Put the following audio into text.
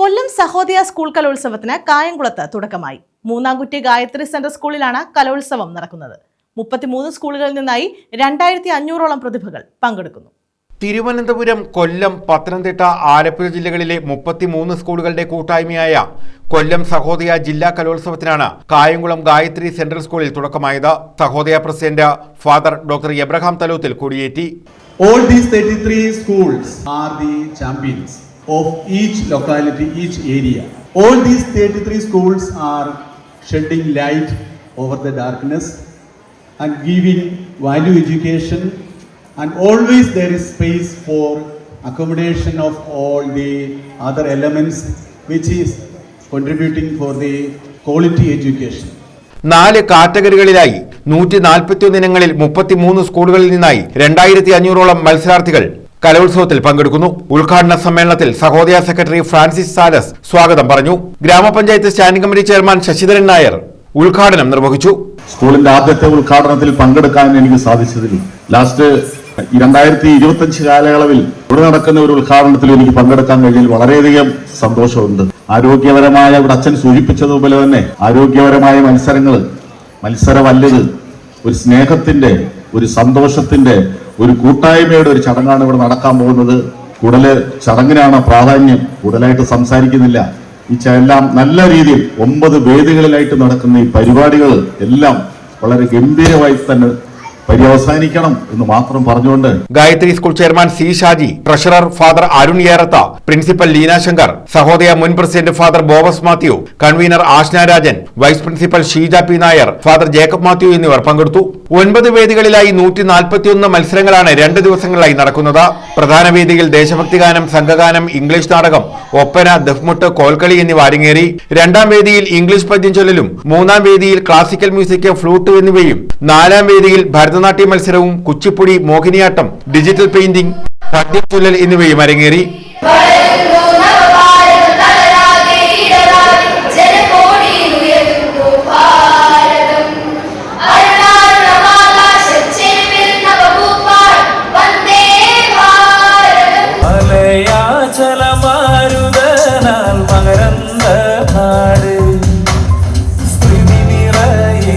കൊല്ലം Sahodaya school കലോത്സവത്തിന് കായംകുളത്ത് തുടക്കമായി. മൂന്നാംകുറ്റി ഗായത്രി സെന്റർ സ്കൂളിലാണ് കലോത്സവം നടക്കുന്നത്. മുപ്പത്തിമൂന്ന് സ്കൂളുകളിൽ നിന്നായി രണ്ടായിരത്തി അഞ്ഞൂറോളം പ്രതിഭകൾ പങ്കെടുക്കുന്നു. തിരുവനന്തപുരം കൊല്ലം പത്തനംതിട്ട ആലപ്പുഴ ജില്ലകളിലെ മുപ്പത്തിമൂന്ന് സ്കൂളുകളുടെ കൂട്ടായ്മയായ കൊല്ലം സഹോദയ ജില്ലാ കലോത്സവത്തിനാണ് കായംകുളം ഗായത്രി സെൻട്രൽ സ്കൂളിൽ തുടക്കമായത്. Sahodaya president father doctor Abraham Thaloothil കൊടിയേറ്റി. All these 33 schools are the champions. Of each locality, each area. All these 33 schools are shedding light over the darkness and giving value education and always there is space for accommodation of all the other elements which is contributing for the quality education. നാല് കാറ്റഗറികളിലായി നൂറ്റി നാൽപ്പത്തിയൊന്ന് ഇനങ്ങളിൽ മുപ്പത്തിമൂന്ന് സ്കൂളുകളിൽ നിന്നായി രണ്ടായിരത്തി അഞ്ഞൂറോളം മത്സരാർത്ഥികൾ കലോത്സവത്തിൽ പങ്കെടുക്കുന്നു. ഉദ്ഘാടന സമ്മേളനത്തിൽ സഹോദയ സെക്രട്ടറി ഫ്രാൻസിസ് സാലസ് സ്വാഗതം പറഞ്ഞു. Grama panchayat standing committee chairman Sasidharan Nair ഉദ്ഘാടനം നിർവഹിച്ചു. സ്കൂളിന്റെ ആദ്യത്തെ ഉദ്ഘാടനത്തിൽ പങ്കെടുക്കാൻ എനിക്ക് സാധിച്ചതിൽ ലാസ്റ്റ് രണ്ടായിരത്തി ഇരുപത്തഞ്ച് കാലയളവിൽ ഇവിടെ നടക്കുന്ന ഒരു ഉദ്ഘാടനത്തിൽ എനിക്ക് പങ്കെടുക്കാൻ കഴിഞ്ഞതിൽ വളരെയധികം സന്തോഷമുണ്ട്. ആരോഗ്യപരമായ ഇവിടെ അച്ഛൻ സൂചിപ്പിച്ചതുപോലെ തന്നെ ആരോഗ്യപരമായ മത്സരങ്ങൾ മത്സരമല്ലത് ഒരു സ്നേഹത്തിന്റെ ഒരു സന്തോഷത്തിന്റെ ഒരു കൂട്ടായ്മയുടെ ഒരു ചടങ്ങാണ് ഇവിടെ നടക്കാൻ പോകുന്നത്. കൂടുതൽ ചടങ്ങിനാണ് പ്രാധാന്യം. കൂടുതലായിട്ട് സംസാരിക്കുന്നില്ല. ഈ എല്ലാം നല്ല രീതിയിൽ ഒമ്പത് വേദികളിലായിട്ട് നടക്കുന്ന ഈ പരിപാടികൾ എല്ലാം വളരെ ഗംഭീരമായി തന്നെ പര്യവസാനിക്കണം എന്ന് മാത്രം പറഞ്ഞുകൊണ്ട് Gayathri school chairman C Shaji treasurer father Arun Eratha principal Leena Shankar Sahodaya മുൻ president father Bobus Mathew convener Ashna Rajan vice principal Sheeja P Nair father Jacob Mathew എന്നിവർ പങ്കെടുത്തു. ഒൻപത് വേദികളിലായി നൂറ്റി നാൽപ്പത്തിയൊന്ന് മത്സരങ്ങളാണ് രണ്ട് ദിവസങ്ങളിലായി നടക്കുന്നത്. പ്രധാന വേദിയിൽ ദേശഭക്തിഗാനം സംഘഗാനം ഇംഗ്ലീഷ് നാടകം ഒപ്പന ദഫ്മുട്ട് കോൽക്കളി എന്നിവ അരങ്ങേറി. രണ്ടാം വേദിയിൽ ഇംഗ്ലീഷ് പദ്യം ചൊല്ലലും മൂന്നാം വേദിയിൽ ക്ലാസിക്കൽ മ്യൂസിക് ഫ്ലൂട്ട് എന്നിവയും നാലാം വേദിയിൽ ഭരതനാട്യ മത്സരവും കുച്ചിപ്പുടി മോഹിനിയാട്ടം ഡിജിറ്റൽ പെയിന്റിംഗ് തട്ടിച്ചുല്ലൽ ചൊല്ലൽ എന്നിവയും അരങ്ങേറി. മകരന്ത നാട്. സ്ത്രീ നിറയെ